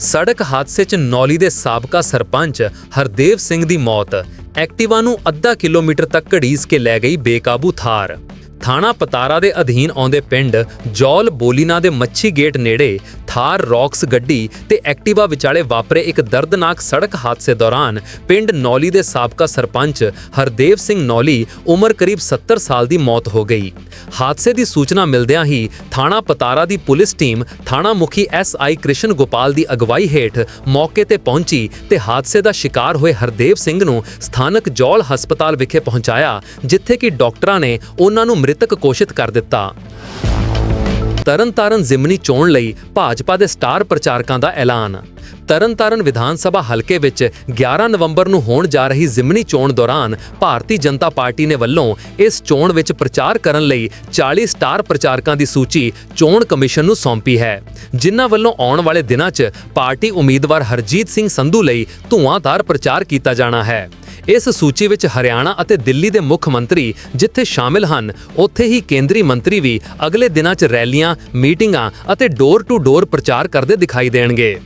ਸੜਕ ਹਾਦਸੇ 'ਚ ਨੌਲੀ ਦੇ ਸਾਬਕਾ ਸਰਪੰਚ ਹਰਦੇਵ ਸਿੰਘ ਦੀ ਮੌਤ। ਐਕਟਿਵਾ ਨੂੰ ਅੱਧਾ ਕਿਲੋਮੀਟਰ ਤੱਕ ਘੜੀਸ ਕੇ ਲੈ ਗਈ ਬੇਕਾਬੂ ਥਾਰ। ਥਾਣਾ ਪਤਾਰਾ ਦੇ ਅਧੀਨ ਆਉਂਦੇ ਪਿੰਡ ਜੌਲ ਬੋਲੀਨਾ ਦੇ ਮੱਛੀ ਗੇਟ ਨੇੜੇ ਥਾਰ ਰੌਕਸ ਗੱਡੀ ਤੇ ਐਕਟਿਵਾ ਵਿਚਾਲੇ ਵਾਪਰੇ ਇੱਕ ਦਰਦਨਾਕ ਸੜਕ ਹਾਦਸੇ ਦੌਰਾਨ ਪਿੰਡ ਨੌਲੀ ਦੇ ਸਾਬਕਾ ਸਰਪੰਚ ਹਰਦੇਵ ਸਿੰਘ ਨੌਲੀ ਉਮਰ ਕਰੀਬ 70 ਸਾਲ ਦੀ ਮੌਤ ਹੋ ਗਈ। ਹਾਦਸੇ ਦੀ ਸੂਚਨਾ ਮਿਲਦਿਆਂ ਹੀ ਥਾਣਾ ਪਤਾਰਾ ਦੀ ਪੁਲਿਸ ਟੀਮ ਥਾਣਾ ਮੁਖੀ ਐਸਆਈ ਕ੍ਰਿਸ਼ਨ ਗੋਪਾਲ ਦੀ ਅਗਵਾਈ ਹੇਠ ਮੌਕੇ ਤੇ ਪਹੁੰਚੀ ਤੇ ਹਾਦਸੇ ਦਾ ਸ਼ਿਕਾਰ ਹੋਏ ਹਰਦੇਵ ਸਿੰਘ ਨੂੰ ਸਥਾਨਕ ਜੌਲ ਹਸਪਤਾਲ ਵਿਖੇ ਪਹੁੰਚਾਇਆ, ਜਿੱਥੇ ਕਿ ਡਾਕਟਰਾਂ ਨੇ ਉਹਨਾਂ ਨੂੰ ਮ੍ਰਿਤਕ ਘੋਸ਼ਿਤ ਕਰ ਦਿੱਤਾ। ਤਰਨਤਾਰਨ ਜ਼ਿਮਨੀ ਚੋਣ ਲਈ ਭਾਜਪਾ ਦੇ ਸਟਾਰ ਪ੍ਰਚਾਰਕਾਂ ਦਾ ਐਲਾਨ। ਤਰਨਤਾਰਨ ਵਿਧਾਨ ਸਭਾ ਹਲਕੇ ਵਿੱਚ 11 ਨਵੰਬਰ ਨੂੰ ਹੋਣ ਜਾ ਰਹੀ ਜ਼ਿਮਨੀ ਚੋਣ ਦੌਰਾਨ ਭਾਰਤੀ ਜਨਤਾ ਪਾਰਟੀ ਨੇ ਵੱਲੋਂ ਇਸ ਚੋਣ ਵਿੱਚ ਪ੍ਰਚਾਰ ਕਰਨ ਲਈ 40 ਸਟਾਰ ਪ੍ਰਚਾਰਕਾਂ ਦੀ ਸੂਚੀ ਚੋਣ ਕਮਿਸ਼ਨ ਨੂੰ ਸੌਂਪੀ ਹੈ, ਜਿਨ੍ਹਾਂ ਵੱਲੋਂ ਆਉਣ ਵਾਲੇ ਦਿਨਾਂ 'ਚ ਪਾਰਟੀ ਉਮੀਦਵਾਰ ਹਰਜੀਤ ਸਿੰਘ ਸੰਧੂ ਲਈ ਧੂਆਂਧਾਰ ਪ੍ਰਚਾਰ ਕੀਤਾ ਜਾਣਾ ਹੈ। ਇਸ ਸੂਚੀ ਵਿੱਚ ਹਰਿਆਣਾ ਅਤੇ ਦਿੱਲੀ ਦੇ ਮੁੱਖ ਮੰਤਰੀ ਜਿੱਥੇ ਸ਼ਾਮਿਲ ਹਨ, ਉੱਥੇ ਹੀ ਕੇਂਦਰੀ ਮੰਤਰੀ ਵੀ ਅਗਲੇ ਦਿਨਾਂ 'ਚ ਰੈਲੀਆਂ, ਮੀਟਿੰਗਾਂ ਅਤੇ ਡੋਰ ਟੂ ਡੋਰ ਪ੍ਰਚਾਰ ਕਰਦੇ ਦਿਖਾਈ ਦੇਣਗੇ।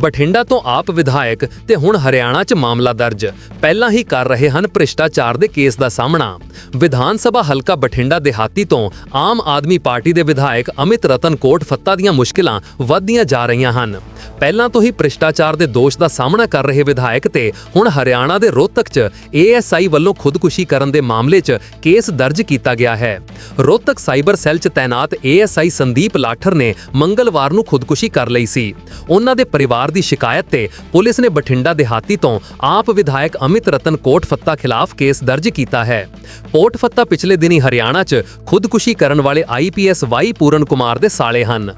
ਬਠਿੰਡਾ ਤੋਂ ਆਪ ਵਿਧਾਇਕ ਤੇ ਹੁਣ ਹਰਿਆਣਾ 'ਚ ਮਾਮਲਾ ਦਰਜ। ਪਹਿਲਾਂ ਹੀ ਕਰ ਰਹੇ ਹਨ ਭ੍ਰਿਸ਼ਟਾਚਾਰ ਦੇ ਕੇਸ ਦਾ ਸਾਹਮਣਾ। ਵਿਧਾਨ ਸਭਾ ਹਲਕਾ ਬਠਿੰਡਾ ਦਿਹਾਤੀ ਤੋਂ ਆਮ ਆਦਮੀ ਪਾਰਟੀ ਦੇ ਵਿਧਾਇਕ ਅਮਿਤ ਰਤਨ ਕੋਟ ਫੱਤਾ ਦੀਆਂ ਮੁਸ਼ਕਿਲਾਂ ਵੱਧਦੀਆਂ ਜਾ ਰਹੀਆਂ ਹਨ। ਪਹਿਲਾਂ ਤੋਂ ਹੀ ਭ੍ਰਿਸ਼ਟਾਚਾਰ ਦੇ ਦੋਸ਼ ਦਾ ਸਾਹਮਣਾ ਕਰ ਰਹੇ ਵਿਧਾਇਕ ਤੇ ਹੁਣ ਹਰਿਆਣਾ ਦੇ ਰੋਹਤਕ 'ਚ ਏਐਸਆਈ ਵੱਲੋਂ ਖੁਦਕੁਸ਼ੀ ਕਰਨ ਦੇ ਮਾਮਲੇ 'ਚ ਕੇਸ ਦਰਜ ਕੀਤਾ ਗਿਆ ਹੈ। ਰੋਹਤਕ ਸਾਈਬਰ ਸੈੱਲ 'ਚ ਤਾਇਨਾਤ ਏਐਸਆਈ ਸੰਦੀਪ ਲਾਠਰ ਨੇ ਮੰਗਲਵਾਰ ਨੂੰ ਖੁਦਕੁਸ਼ੀ ਕਰ ਲਈ ਸੀ। ਉਹਨਾਂ ਦੇ ਪਰਿਵਾਰ ਦੀ ਸ਼ਿਕਾਇਤ ਤੇ ਪੁਲਿਸ ਨੇ ਬਠਿੰਡਾ ਦਿਹਾਤੀ ਤੋਂ ਆਪ ਵਿਧਾਇਕ ਅਮਿਤ ਰਤਨ ਕੋਟ ਫੱਤਾ ਖਿਲਾਫ ਕੇਸ ਦਰਜ ਕੀਤਾ ਹੈ। ਕੋਟ ਫੱਤਾ ਪਿਛਲੇ ਦਿਨੀ ਹਰਿਆਣਾ 'ਚ ਖੁਦਕੁਸ਼ੀ ਕਰਨ ਵਾਲੇ ਆਈਪੀਐਸ ਵਾਈ ਪੂਰਨ ਕੁਮਾਰ ਦੇ ਸਾਲੇ ਹਨ।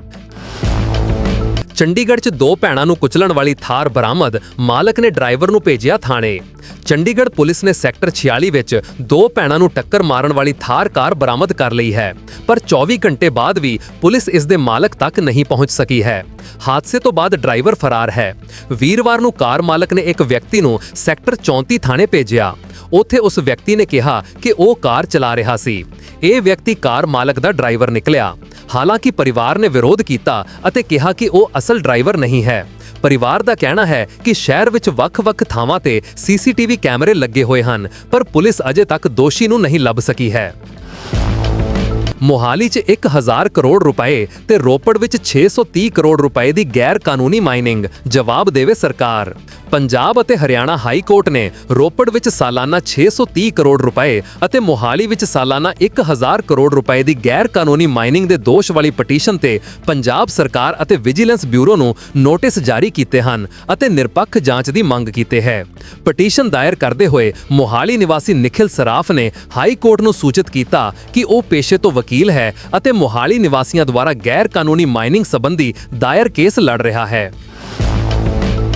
ਚੰਡੀਗੜ੍ਹ 'ਚ ਦੋ ਭੈਣਾਂ ਨੂੰ ਕੁਚਲਣ ਵਾਲੀ ਥਾਰ ਬਰਾਮਦ, ਮਾਲਕ ਨੇ ਡਰਾਈਵਰ ਨੂੰ ਭੇਜਿਆ ਥਾਣੇ। ਚੰਡੀਗੜ੍ਹ ਪੁਲਿਸ ਨੇ ਸੈਕਟਰ 46 ਵਿੱਚ ਦੋ ਭੈਣਾਂ ਨੂੰ ਟੱਕਰ ਮਾਰਨ ਵਾਲੀ ਥਾਰ ਕਾਰ ਬਰਾਮਦ ਕਰ ਲਈ ਹੈ, ਪਰ 24 ਘੰਟੇ ਬਾਅਦ ਵੀ ਪੁਲਿਸ ਇਸ ਦੇ ਮਾਲਕ ਤੱਕ ਨਹੀਂ ਪਹੁੰਚ ਸਕੀ ਹੈ। ਹਾਦਸੇ ਤੋਂ ਬਾਅਦ ਡਰਾਈਵਰ ਫਰਾਰ ਹੈ। ਵੀਰਵਾਰ ਨੂੰ ਕਾਰ ਮਾਲਕ ਨੇ ਇੱਕ ਵਿਅਕਤੀ ਨੂੰ ਸੈਕਟਰ 34 ਥਾਣੇ ਭੇਜਿਆ। ਉੱਥੇ ਉਸ ਵਿਅਕਤੀ ਨੇ ਕਿਹਾ ਕਿ ਉਹ ਕਾਰ ਚਲਾ ਰਿਹਾ ਸੀ। ਇਹ ਵਿਅਕਤੀ ਕਾਰ ਮਾਲਕ ਦਾ ਡਰਾਈਵਰ ਨਿਕਲਿਆ। ਹਾਲਾਂਕਿ ਪਰਿਵਾਰ ਨੇ ਵਿਰੋਧ ਕੀਤਾ ਅਤੇ ਕਿਹਾ ਕਿ ਉਹ ਅਸਲ ਡਰਾਈਵਰ ਨਹੀਂ ਹੈ। ਪਰਿਵਾਰ ਦਾ ਕਹਿਣਾ ਹੈ ਕਿ ਸ਼ਹਿਰ ਵਿੱਚ ਵੱਖ-ਵੱਖ ਥਾਵਾਂ ਤੇ ਸੀਸੀਟੀਵੀ ਕੈਮਰੇ ਲੱਗੇ ਹੋਏ ਹਨ, ਪਰ ਪੁਲਿਸ ਅਜੇ ਤੱਕ ਦੋਸ਼ੀ ਨੂੰ ਨਹੀਂ ਲੱਭ ਸਕੀ ਹੈ। ਮੋਹਾਲੀ 'ਚ 1000 ਕਰੋੜ ਰੁਪਏ ਤੇ ਰੋਪੜ ਵਿੱਚ 630 ਕਰੋੜ ਰੁਪਏ ਦੀ ਗੈਰ ਕਾਨੂੰਨੀ ਮਾਈਨਿੰਗ, ਜਵਾਬ ਦੇਵੇ ਸਰਕਾਰ। ਪੰਜਾਬ ਅਤੇ ਹਰਿਆਣਾ ਹਾਈ ਕੋਰਟ ਨੇ ਰੋਪੜ ਵਿੱਚ ਸਾਲਾਨਾ 630 ਕਰੋੜ ਰੁਪਏ ਅਤੇ ਮੋਹਾਲੀ ਵਿੱਚ ਸਾਲਾਨਾ 1000 ਕਰੋੜ ਰੁਪਏ ਦੀ ਗੈਰ ਕਾਨੂੰਨੀ ਮਾਈਨਿੰਗ ਦੇ ਦੋਸ਼ ਵਾਲੀ ਪਟੀਸ਼ਨ ਤੇ ਪੰਜਾਬ ਸਰਕਾਰ ਅਤੇ ਵਿਜੀਲੈਂਸ ਬਿਊਰੋ ਨੂੰ ਨੋਟਿਸ ਜਾਰੀ ਕੀਤੇ ਹਨ ਅਤੇ ਨਿਰਪੱਖ ਜਾਂਚ ਦੀ ਮੰਗ ਕੀਤੀ ਹੈ। ਪਟੀਸ਼ਨ ਦਾਇਰ ਕਰਦੇ ਹੋਏ ਮੋਹਾਲੀ ਨਿਵਾਸੀ ਨਿਖਿਲ ਸਰਾਫ ਨੇ ਹਾਈ ਕੋਰਟ ਨੂੰ ਸੂਚਿਤ ਕੀਤਾ ਕਿ ਉਹ ਪੇਸ਼ੇ ਤੋਂ ਵਕੀਲ ਹੈ ਅਤੇ ਮੋਹਾਲੀ ਨਿਵਾਸੀਆਂ ਦੁਆਰਾ ਗੈਰ ਕਾਨੂੰਨੀ ਮਾਈਨਿੰਗ ਸੰਬੰਧੀ ਦਾਇਰ ਕੇਸ ਲੜ ਰਿਹਾ ਹੈ।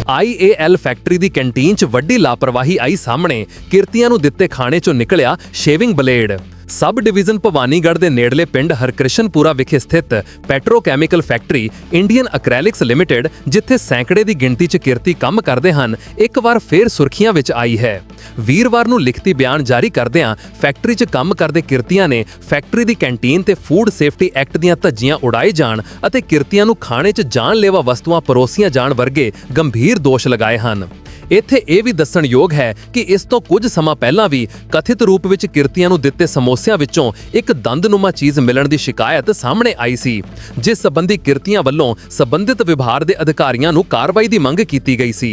ਆਈਏਐਲ ਫੈਕਟਰੀ ਦੀ ਕੈਂਟੀਨ 'ਚ ਵੱਡੀ ਲਾਪਰਵਾਹੀ ਆਈ ਸਾਹਮਣੇ, ਕਿਰਤੀਆਂ ਨੂੰ ਦਿੱਤੇ ਖਾਣੇ 'ਚੋਂ ਨਿਕਲਿਆ shaving blade. Sub division Bhawanigarh ਦੇ ਨੇੜਲੇ ਪਿੰਡ ਹਰਕ੍ਰਿਸ਼ਨਪੁਰਾ ਵਿਖੇ ਸਥਿਤ petrochemical factory Indian Acrylics Limited, ਜਿੱਥੇ ਸੈਂਕੜੇ ਦੀ ਗਿਣਤੀ 'ਚ ਕਿਰਤੀ ਕੰਮ ਕਰਦੇ ਹਨ, ਇੱਕ ਵਾਰ ਫੇਰ ਸੁਰਖੀਆਂ ਵਿੱਚ ਆਈ ਹੈ। ਵੀਰਵਾਰ ਨੂੰ ਲਿਖਤੀ ਬਿਆਨ ਜਾਰੀ ਕਰਦਿਆਂ ਫੈਕਟਰੀ 'ਚ ਕੰਮ ਕਰਦੇ ਕਿਰਤੀਆਂ ਨੇ ਫੈਕਟਰੀ ਦੀ ਕੈਂਟੀਨ ਤੇ ਫੂਡ ਸੇਫਟੀ ਐਕਟ ਦੀਆਂ ਧੱਜੀਆਂ ਉਡਾਏ ਜਾਣ ਅਤੇ ਕਿਰਤੀਆਂ ਨੂੰ ਖਾਣੇ 'ਚ ਜਾਨਲੇਵਾ ਵਸਤੂਆਂ ਪਰੋਸੀਆਂ ਜਾਣ ਵਰਗੇ ਗੰਭੀਰ ਦੋਸ਼ ਲਗਾਏ ਹਨ। ਇੱਥੇ ਇਹ ਵੀ ਦੱਸਣਯੋਗ ਹੈ ਕਿ ਇਸ ਤੋਂ ਕੁਝ ਸਮਾਂ ਪਹਿਲਾਂ ਵੀ ਕਥਿਤ ਰੂਪ ਵਿੱਚ ਕਿਰਤੀਆਂ ਨੂੰ ਦਿੱਤੇ ਸਮੋਸਿਆਂ ਵਿੱਚੋਂ ਇੱਕ ਦੰਦਨੁਮਾ ਚੀਜ਼ ਮਿਲਣ ਦੀ ਸ਼ਿਕਾਇਤ ਸਾਹਮਣੇ ਆਈ ਸੀ, ਜਿਸ ਸੰਬੰਧੀ ਕਿਰਤੀਆਂ ਵੱਲੋਂ ਸੰਬੰਧਿਤ ਵਿਭਾਗ ਦੇ ਅਧਿਕਾਰੀਆਂ ਨੂੰ ਕਾਰਵਾਈ ਦੀ ਮੰਗ ਕੀਤੀ ਗਈ ਸੀ।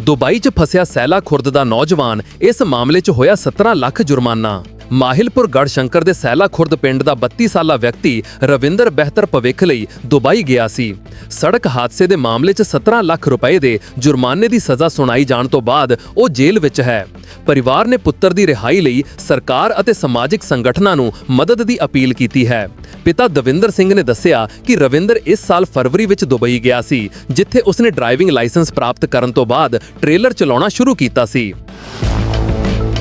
ਦੁਬਈ 'ਚ ਫਸਿਆ ਸੈਲਾ ਖੁਰਦ ਦਾ ਨੌਜਵਾਨ ਇਸ ਮਾਮਲੇ 'ਚ ਹੋਇਆ 17 ਲੱਖ ਜੁਰਮਾਨਾ। ਮਾਹਿਲਪੁਰ ਗੜਸ਼ੰਕਰ ਦੇ ਸੈਲਾ ਖੁਰਦ ਪਿੰਡ ਦਾ 32 ਸਾਲਾ ਵਿਅਕਤੀ ਰਵਿੰਦਰ ਬਿਹਤਰ ਭਵਿੱਖ ਲਈ ਦੁਬਈ ਗਿਆ ਸੀ। ਸੜਕ ਹਾਦਸੇ ਦੇ ਮਾਮਲੇ 'ਚ 17 ਲੱਖ ਰੁਪਏ ਦੇ ਜੁਰਮਾਨੇ ਦੀ ਸਜ਼ਾ ਸੁਣਾਈ ਜਾਣ ਤੋਂ ਬਾਅਦ ਉਹ ਜੇਲ੍ਹ ਵਿੱਚ ਹੈ। ਪਰਿਵਾਰ ਨੇ ਪੁੱਤਰ ਦੀ ਰਿਹਾਈ ਲਈ ਸਰਕਾਰ ਅਤੇ ਸਮਾਜਿਕ ਸੰਗਠਨਾਂ ਨੂੰ ਮਦਦ ਦੀ ਅਪੀਲ ਕੀਤੀ ਹੈ। ਪਿਤਾ ਦਵਿੰਦਰ ਸਿੰਘ ਨੇ ਦੱਸਿਆ ਕਿ ਰਵਿੰਦਰ ਇਸ ਸਾਲ ਫਰਵਰੀ ਵਿੱਚ ਦੁਬਈ ਗਿਆ ਸੀ, ਜਿੱਥੇ ਉਸਨੇ ਡਰਾਈਵਿੰਗ ਲਾਇਸੈਂਸ ਪ੍ਰਾਪਤ ਕਰਨ ਤੋਂ ਬਾਅਦ ਟ੍ਰੇਲਰ ਚਲਾਉਣਾ ਸ਼ੁਰੂ ਕੀਤਾ ਸੀ।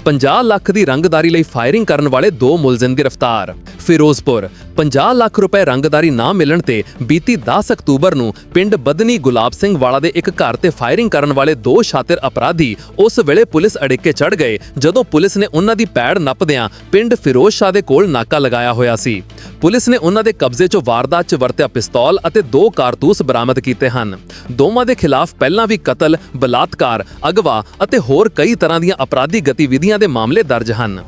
50 ਲੱਖ ਦੀ ਰੰਗਦਾਰੀ ਲਈ ਫਾਇਰਿੰਗ ਕਰਨ ਵਾਲੇ ਦੋ ਮੁਲਜ਼ਮ ਗ੍ਰਿਫਤਾਰ। ਫਿਰੋਜ਼ਪੁਰ 50 ਲੱਖ ਰੁਪਏ ਰੰਗਦਾਰੀ ਨਾ ਮਿਲਣ ਤੇ ਬੀਤੀ 10 ਅਕਤੂਬਰ ਨੂੰ ਪਿੰਡ ਬਦਨੀ ਗੁਲਾਬ ਸਿੰਘ ਵਾਲਾ ਦੇ ਇੱਕ ਘਰ ਤੇ ਫਾਇਰਿੰਗ ਕਰਨ ਵਾਲੇ ਦੋ ਸ਼ਾਤਿਰ ਅਪਰਾਧੀ ਉਸ ਵੇਲੇ ਪੁਲਿਸ ਅੜਿੱਕੇ ਚੜ ਗਏ, ਜਦੋਂ ਪੁਲਿਸ ਨੇ ਉਹਨਾਂ ਦੀ ਪੈੜ ਨੱਪਦਿਆਂ ਪਿੰਡ ਫਿਰੋਜ਼ ਸ਼ਾਹ ਦੇ ਕੋਲ ਨਾਕਾ ਲਗਾਇਆ ਹੋਇਆ ਸੀ। ਪੁਲਿਸ ਨੇ ਉਹਨਾਂ ਦੇ ਕਬਜ਼ੇ 'ਚੋਂ ਵਾਰਦਾਤ 'ਚ ਵਰਤਿਆ ਪਿਸਤੌਲ ਅਤੇ ਦੋ ਕਾਰਤੂਸ ਬਰਾਮਦ ਕੀਤੇ ਹਨ। ਦੋਵਾਂ ਦੇ ਖਿਲਾਫ ਪਹਿਲਾਂ ਵੀ ਕਤਲ, ਬਲਾਤਕਾਰ, ਅਗਵਾ ਅਤੇ ਹੋਰ ਕਈ ਤਰ੍ਹਾਂ ਦੀਆਂ ਅਪਰਾਧੀ ਗਤੀਵਿਧੀਆਂ ਦੇ ਮਾਮਲੇ ਦਰਜ ਹਨ।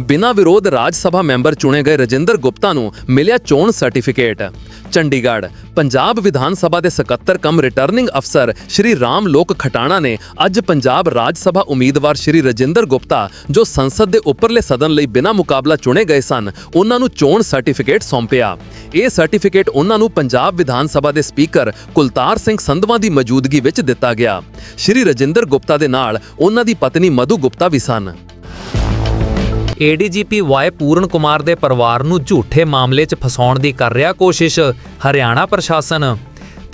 ਬਿਨਾਂ ਵਿਰੋਧ ਰਾਜ ਸਭਾ ਮੈਂਬਰ ਚੁਣੇ ਗਏ ਰਜਿੰਦਰ ਗੁਪਤਾ ਨੂੰ ਮਿਲਿਆ ਚੋਣ ਸਰਟੀਫਿਕੇਟ। ਚੰਡੀਗੜ੍ਹ, ਪੰਜਾਬ ਵਿਧਾਨ ਸਭਾ ਦੇ ਸਕੱਤਰ ਕਮ ਰਿਟਰਨਿੰਗ ਅਫਸਰ ਸ਼੍ਰੀ ਰਾਮ ਲੋਕ ਖਟਾਣਾ ਨੇ ਅੱਜ ਪੰਜਾਬ ਰਾਜ ਸਭਾ ਉਮੀਦਵਾਰ ਸ਼੍ਰੀ ਰਜਿੰਦਰ ਗੁਪਤਾ, ਜੋ ਸੰਸਦ ਦੇ ਉੱਪਰਲੇ ਸਦਨ ਲਈ ਬਿਨਾਂ ਮੁਕਾਬਲਾ ਚੁਣੇ ਗਏ ਸਨ, ਉਹਨਾਂ ਨੂੰ ਚੋਣ ਸਰਟੀਫਿਕੇਟ ਸੌਂਪਿਆ। ਇਹ ਸਰਟੀਫਿਕੇਟ ਉਹਨਾਂ ਨੂੰ ਪੰਜਾਬ ਵਿਧਾਨ ਸਭਾ ਦੇ ਸਪੀਕਰ ਕੁਲਤਾਰ ਸਿੰਘ ਸੰਧਵਾ ਦੀ ਮੌਜੂਦਗੀ ਵਿੱਚ ਦਿੱਤਾ ਗਿਆ। ਸ਼੍ਰੀ ਰਜਿੰਦਰ ਗੁਪਤਾ ਦੇ ਨਾਲ ਉਹਨਾਂ ਦੀ ਪਤਨੀ ਮਧੂ ਗੁਪਤਾ ਵੀ ਸਨ। ਏਡੀਜੀਪੀ ਵਾਈ ਪੂਰਨ ਕੁਮਾਰ ਦੇ ਪਰਿਵਾਰ ਨੂੰ ਝੂਠੇ ਮਾਮਲੇ 'ਚ ਫਸਾਉਣ ਦੀ ਕਰ ਰਿਹਾ ਕੋਸ਼ਿਸ਼ ਹਰਿਆਣਾ ਪ੍ਰਸ਼ਾਸਨ।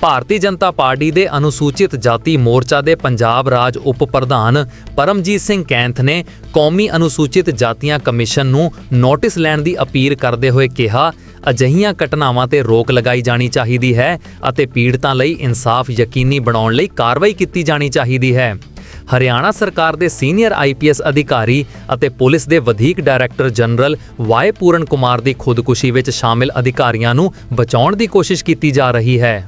ਭਾਰਤੀ ਜਨਤਾ ਪਾਰਟੀ ਦੇ ਅਨੁਸੂਚਿਤ ਜਾਤੀ ਮੋਰਚਾ ਦੇ ਪੰਜਾਬ ਰਾਜ ਉਪ ਪ੍ਰਧਾਨ ਪਰਮਜੀਤ ਸਿੰਘ ਕੈਂਥ ਨੇ ਕੌਮੀ ਅਨੁਸੂਚਿਤ ਜਾਤੀਆਂ ਕਮਿਸ਼ਨ ਨੂੰ ਨੋਟਿਸ ਲੈਣ ਦੀ ਅਪੀਲ ਕਰਦੇ ਹੋਏ ਕਿਹਾ, ਅਜਿਹੀਆਂ ਘਟਨਾਵਾਂ ਤੇ ਰੋਕ ਲਗਾਈ ਜਾਣੀ ਚਾਹੀਦੀ ਹੈ ਅਤੇ ਪੀੜਤਾਂ ਲਈ ਇਨਸਾਫ ਯਕੀਨੀ ਬਣਾਉਣ ਲਈ ਕਾਰਵਾਈ ਕੀਤੀ ਜਾਣੀ ਚਾਹੀਦੀ ਹੈ। ਹਰਿਆਣਾ ਸਰਕਾਰ ਦੇ ਸੀਨੀਅਰ ਆਈਪੀਐਸ ਅਧਿਕਾਰੀ ਅਤੇ ਪੁਲਿਸ ਦੇ ਵਧੀਕ director general Y Puran Kumar ਦੀ ਖੁਦਕੁਸ਼ੀ ਵਿੱਚ ਸ਼ਾਮਿਲ ਅਧਿਕਾਰੀਆਂ ਨੂੰ ਬਚਾਉਣ ਦੀ ਕੋਸ਼ਿਸ਼ ਕੀਤੀ ਜਾ ਰਹੀ ਹੈ।